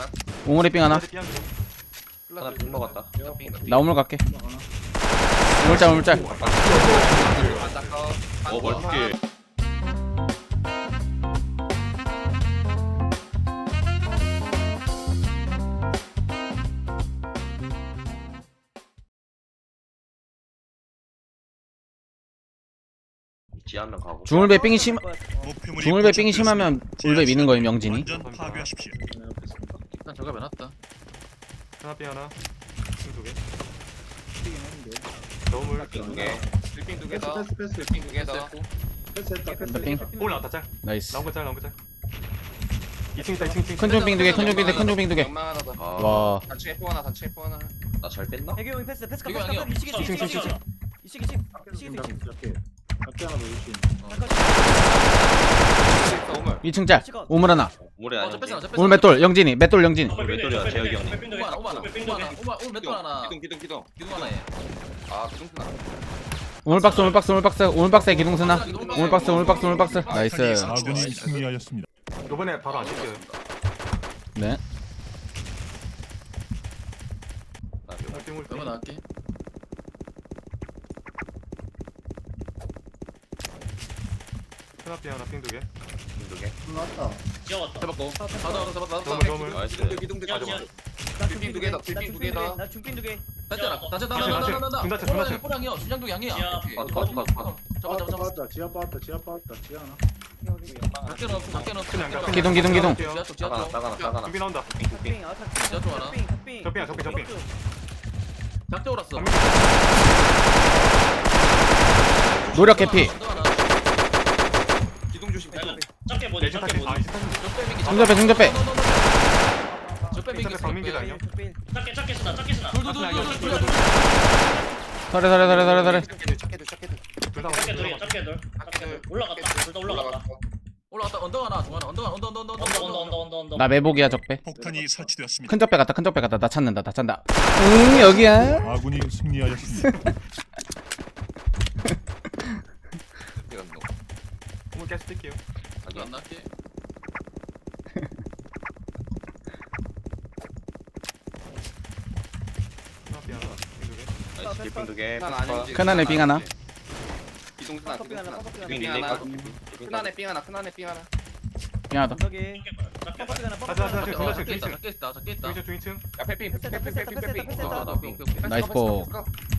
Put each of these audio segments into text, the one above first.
기반. 우물에 삥 하나 삐 하나. 빙 먹었다. 나 우물 갈게 우물짤 우물짤 어 멀티. 지한명 가고. 중울배 삥이 심 중울배 삥이. 심하면 울배 미는 거임 영진이 완전 파괴하십시오. 일단 저거 해놨다. 하나 삐 하나. 두 개. 너물. 두 개. 필핑 두개 패스 더. 패스 패스 필핑 두개 더. 패스했다 패스 삥 올라왔다 짤. 나이스 나온 거 짤, 나온 거 짤. 2층 있다, 2층, 2층. 큰중 삥 두개 삥 두개 삥 두개 연막 하나 더. 아, 와 단층에 포 하나, 단층에 포 하나. 나 잘 뺐나? 애교 형이 패스 패스 패스 형이요. 패스 이시기 층, 층, 층, 층. 이시기 층 이시기 층 작게 작게 하나 더 유신 있어, 오물. 2층 짤 우물 하나 물에 어, 아니. 저 뺐어, 저 뺐어. 우물 맷돌 영진이 맷돌 영진이 맷돌이야 재혁이 형님. 오만 몇돌 하나. 기둥, 기둥, 기둥. 기둥 하나에. 아, 기둥 쓰나. 우물 박스 우물 박스 우물 박스 우물 박스에 기둥 쓰나 우물 박스 우물 박스 우물 박스 나이스 아군이 승리하였습니다. 요번에 바로 안 뛸게요. 네나 때. 너무 나갈게. 삐 하나, 삥두 개. 두 개. 나왔다 잡았고. 받아, 잡았다, 어, 잡았다. 너물, 너물. 나이스. 기둥 두 개. 맞아, 맞아. 나 필핑 두개 더, 필핑 두개 더. 나 중핀 두개 다쳤다, 다시, 다시. 나나 나나나. 어, 중다쳐, 중다쳐. 호랑이요, 순양도 양이야. 오케이. 컷, 컷, 컷, 컷. 잡아, 잡아, 빠졌다 잡아. 빠졌다 지하 빠졌다 지하 빠졌다 지하 하나 작게 넣어, 작게 넣어. 그냥 가. 기둥, 기둥, 기둥. 지하 쪽, 지하 따가나 쪽. 따가나 따가나. 준비 나온다. 빙 아웃 지하 쪽 하나. 빙 빙. 적빙이야, 적빙, 적빙. 작게 올랐어. 노력 개피 중접배 적배 이쪽에 박민기다, 아니야? 짧게 짧게 쓰나 짧게 쓰나 둘둘둘둘둘 서래 서래 서래 서래 서래 착해도, 착해도, 착해도. 둘다 짧게 올라가. 둘 짧게 둘. 짧게 둘. 올라갔다. 둘 다 올라갔다. 올라갔다. 언덕 하나 중 하나. 언덕 하나, 언덕 언덕 언덕 언더 언더 언더 언더 언더 나 매복이야 적배. 폭탄이 설치되었습니다. 큰 적배 갔다 큰 적배 갔다. 나 찾는다 나 찾는다. 응 여기야. 아군이 승리하였습니다. 이건 너. 한번 깨서 뛸게요. 아직 안 나게 하나 삐 하나, 개. 나이스 뒷빙 두 개. 하나 아니지. 큰 안에 빙 하나 쓰나, 컵 기둥 하나 하나 빙 빙 릴레이 하나. 가고. 큰 안에 삥 하나, 큰 안에 삥 하나. 미안하다 저기 컵 하나 가자, 가자, 컵 가자. 하나 작게 있다 작게 있다 작게 있다 중이층, 중이층. 야, 패핑, 패스, 패핑, 패스, 패핑, 패스, 패핑. 패스, 아, 나 오케이 오케이 오케이 나이스 보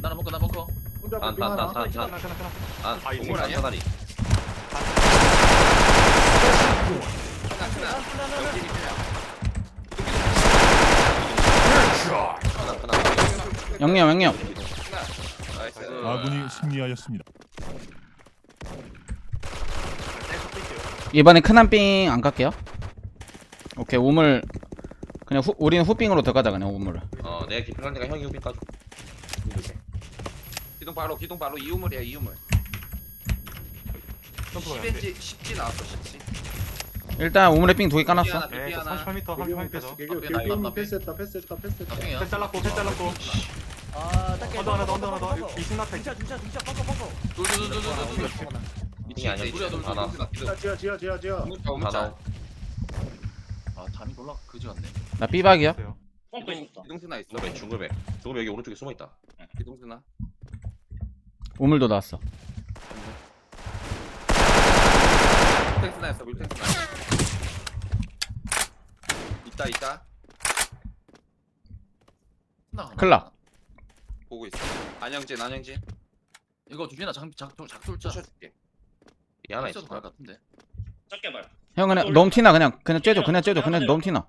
나는 먹고 나 먹고 안, 빙 안, 하나 안, 안, 하나, 안. 하나, 하나. 안. 아, 이 동물 안 아니야? 사다리. 하나, 하나. 여기 그냥. 하나 하나. 영영 영영. 아군이 승리하였습니다. 이번에 큰한빙 안 갈게요 오케이 우물 그냥 후, 우리는 후빙으로 들어가자 그냥 우물을 어 내가 갈 테니까 형이 우빙 까줘. 기둥 바로, 기둥 바로 이우물이야, 이우물. 점프가 안 돼. 10인치, 10지 나왔어, 10지. 일단 우물에 삥두 개 까놨어 네, 삐저 하나. 38m, 개교 38m. 패스 개교 앞에 나, 개교 앞에. 패스했다 패스했다 패스했다 나중이야 셋 잘랐고, 셋 잘랐고. 아 짧게 언더 하나 더, 언더 하나 더. 이승 나타 중차 중차 중차 뻥커 뻥커 둘둘둘둘둘 이층이 아니야. 우리가 이층. 놀- 하나. 지하 지하 지하 지하 지하 하나. 아 잠이 졸라 그지 같네 나 삐박이야 있어요. 기둥, 있었다 기둥 쓰나 있어. 중글배 중글배. 중글배 여기 오른쪽에 숨어 있다. 기둥 쓰나. 우물도 나왔어 물탱 쓰나 있어, 물탱 쓰나. 있다, 있다. 클락. 보고 있어. 안영진, 안영진. 이거 주진아 작작 작돌자 쫓아줄게. 이 하나 있어도 있어. 될것 같은데 짧게 발 형 그냥 너무 티나 그냥 그냥 쬐줘 그냥 쬐줘 그냥 너무 티나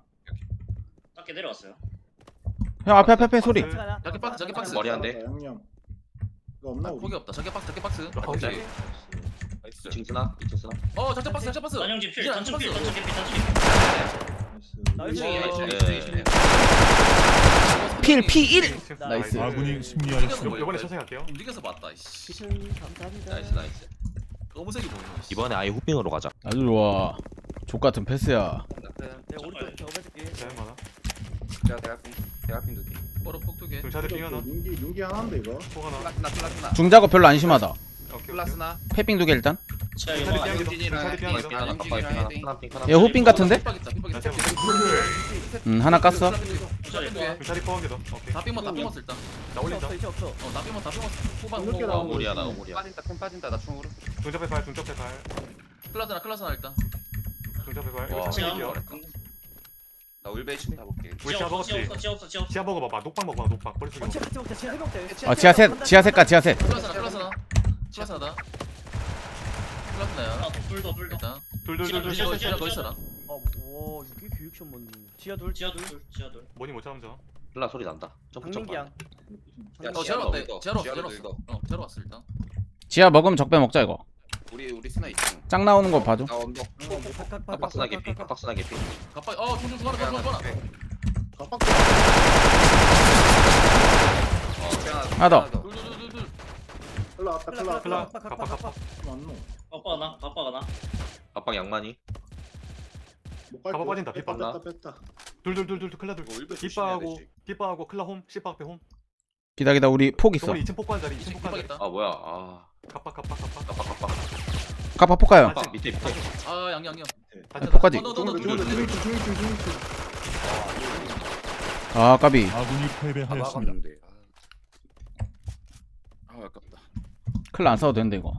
짧게 내려왔어요 형 앞에 앞에 앞에 소리 자기 박스, 자기 박스. 머리 한 대. 양념 이거 없나 아, 우리 거기 없다 자기 박스 자기 박스 아, 오케이 나이스. 2층 쓰나? 2층 쓰나? 어 작작 박스 작작 박스 안영진 필 주진아, 단층 필 박스. 단층 필 단층 필 나이스. 네. 필 P1 이층. 나이스. 아군이 요- 승리하였습니다. 요번에 갈게요. 움직여서 봤다 이씨 기준 감사합니다 나이스 나이스. 검은색이 보이네 이씨. 이번에 아예 후빙으로 가자. 아주 좋아 족 같은 패스야 내가 오른쪽 저거 해줄게 잘 많아. 제가 대학핀, 대학핀 두 개. 뽀로 폭두개 등차대 삥 하나. 윤기 윤기 하나인데 이거 포 하나. 플라스나, 플라스나. 중작업 별로 안 심하다 오케이, 오케이. 플라스나. 패빙 두개 일단 하나 하나 핑 하나 얘 호핑 같은데? 있다 있다 지금 음 하나 깠어 경찰이 봐 경찰이 포함기도. 오케이. 다 삐먹 다 삐먹었어 일단 나 올린다. 없어 이제 없어 어 다 삐먹 다 삐먹었어 후방 이렇게 후방 나오면 오물이야 나 오물이야 빠진다 템 빠진다 나 충으로 중첩의 발, 중첩의 발. 클라스나 클라스나 일단 중첩의 발. 와. 이거 지하. 나 울베이 타볼게 우리 먹었지. 없어 지하 없어 지하 없어 지하 먹어봐. 녹방 먹어봐. 녹방. 같이 먹자 지하 해병대 어 지하 셋 지하 셋가 지하 셋 클라스나 클라스나 클라스나다 클라스나야 아, 둘더 둘더. 일단. 둘둘둘둘. 지하 셋, 셋, 지하 셋. 거 있어라. 아와 이게 교육션 뭔 지하 돌 지하 둘 지하 둘. 뭐니 못 참죠. 플라 소리 난다. 점프 점프 박민기양 어 제로 왔다 제로 왔어 제로 이거 왔어. 어 제로 왔어 일단. 지하 먹으면 적배 먹자 이거. 우리 우리 스나 있지. 짱 나오는 거 봐줘. 나 언덕. 깜빡스나 개피 깜빡스나 개피. 가빠 어 중중 중하나 중하나 중하나 깜빡 하나 더. 클라. 깜빡, 가빠 깜빡, 가빠. 맞노 가빠가 나 가빠가 나 압박 양만이 듯. 빠진다, 빗발라. 뺐다 뺐다 둘둘둘둘 클라 둘. 뭐 일베 뒷바하고 조심해야 뒷바하고 클라 홈. 씨바 앞에 홈. 기다 기다 우리 폭 있어 동원이 2층 폭관 자리. 2층 이층 폭관 자리. 아 뭐야 아 가빠 가빠 가빠. 깜빡 깜빡 까파 폭가요 아, 깜빡 밑에 밑에 아 양양 폭까지 너너너너둘둘 중일중 중일중 중일중 아 까비 아군이 아 패배하였습니다. 막았는데 아 아, 아깝다 클안 써도 되는데 이거.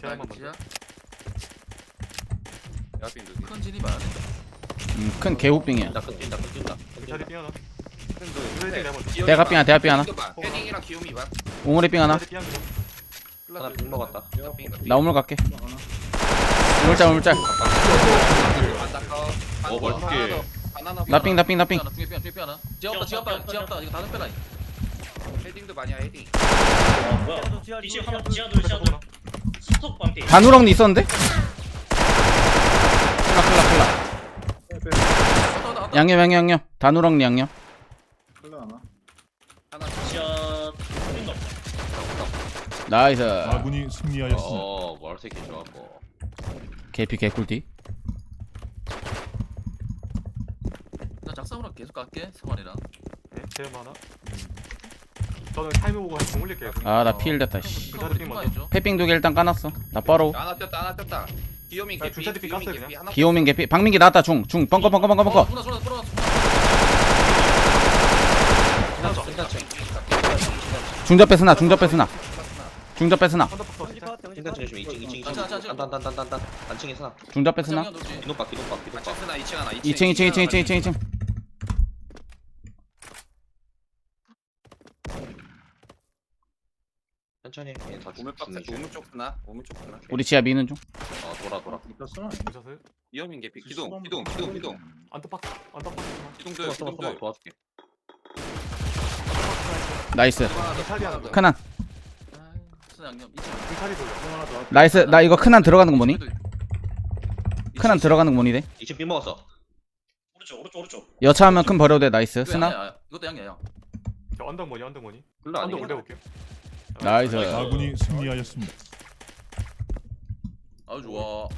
지하 한번 먼저. 지하 야빈 두개 큰 진입 안 해. 음, 큰 개우빙이야. 뛴다 큰 뛴다 큰 뛴다. 경찰이 뛰어나. 네. 그래 내가 먼저. 대가 삥 하나 대가 삥 하나. 헤딩이랑 봐. 삥 하나. 하나. 먹었다. 나 우물 갈게. 우물짤 우물짤. 어 멀게. 나삥 나삥 나삥. 하나 중에 삐 하나 중에 삐 하나. 지하 없다 지하 없다 지하 없다. 이거 다섯 빼라 헤딩도 많이 해 헤딩. 와 뭐야? 지하 이층 지하 하나 둘. 지하 둘 지하 둘. 스톡 반피 단우렁니 있었는데? 클라 클라 클라. 양념 양념 양념. 단우렁니 양념. 흘러 하나. 하나 지하 나이스. 아군이 승리하였습니다. 어 멀새끼 좋았고 개피 개꿀띠. 나 작성으로 계속 갈게 성환이랑. 네, 제일 많아. 저는 타이밍 보고 한번 올릴게요. 아 나 피일 됐다 씨. 먼저. 패핑 두 개 일단 까놨어. 나 뻐로우 하나 떴다 하나 떴다. 기욤이 아, 개피 삐 기욤이 깠어요, 개피 그냥. 하나 기호민 개피 박민기 나왔다 중중. 벙커 벙커 벙커 벙커. 어 쏘나 쏘나 쏘나 중접배 스나 중접배 스나. 중접배 스나. 언더박스 진짜. 킹단 조심 2층 2층 아, 자, 자, 2층. 자. 단단단단단 단층에 서 나. 중접배 스나? 기둥박 기둥박 기둥박 같이 쓰나 2층 하나 2층 2층 2층 2층 2층 2층 2층 천천히 얘다 오물 박스 죽는 중쪽 쓰나? 오물 쪽 쓰나? 우리 지하 미는 중. 어 돌아 돌아. 이겼어? 보셨어요? 기욤이 개피. 기둥 기둥 기둥 언더박스. 언더박스. 기둥들 쏘마 쏘마 쏘마 기둥들 도와줄게. 나이스. 하나 더. 큰한. 쏘나 양념 2층 경찰이 돌려. 하나 더. 나이스. 나 이거 큰한 들어가는 거 뭐니? 큰한 들어가는 거 뭐니 돼? 2층 빙 먹었어. 오른쪽 오른쪽 오른쪽. 여차하면 큰 버려도 돼. 나이스. 스나? 이것도 양이야 양저 언덕 뭐니 언덕 뭐니? 언덕 올려볼게요. 나이스 아군이 승리하였습니다. 아주 좋아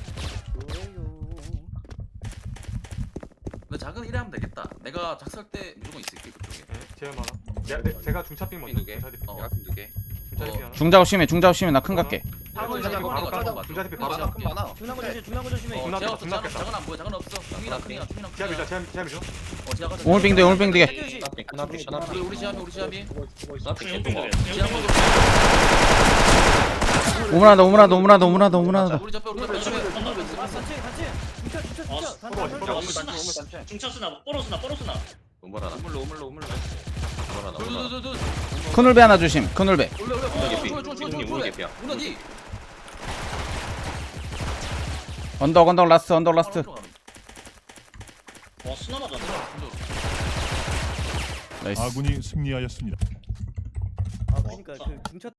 근데 작은 일에 하면 되겠다 내가 작살 때 무조건 있을게 그쪽에 네, 제일 많아. 제, 네, 제가 중차빙 먼저. 두 개. 중차빙. 어. 야빈 두개 중차빙 어. 하나. 중작업 심해 중작업 심해 나 큰 갈게 중간 이거 바로 까자. 가자 중차빙 바로 많아 큰 많아 중간 거 조심 중간 거 조심해 어, 중간 제가 없어, 뺐다. 작은 안 보여, 작은 없어. 중이랑 중이랑 중이랑. 지하 밀자. 지하 지하 밀죠. 어, 가자. 오물빙 돼 오물빙 되게 하나핑 하나핑 우리 우리 지하비 우리 중용 개똥 빙 지하 먹어. 오물하다 오물하다 오물하다 오물하다 오물하다 우리 잡혀 우리 잡혀. 우리 잡혀. 단층 단층 중차 중차 아, 중차 서로 단층 서로 오물 쓰나 중차 쓰나 뽀로 쓰나 뽀로 쓰나 우물 하나 우물로 우물로 우물로 우물 하나 우물 하나 둘둘둘둘. 큰울배 하나 조심 큰울배 올려 올려. 우물 좋아. 개피야 문어 니. 언덕 언덕 라스트 언덕 라스트. 와 쓰나 맞았네 나이스. 아군이 승리하였습니다. 아 그러니까 그 중차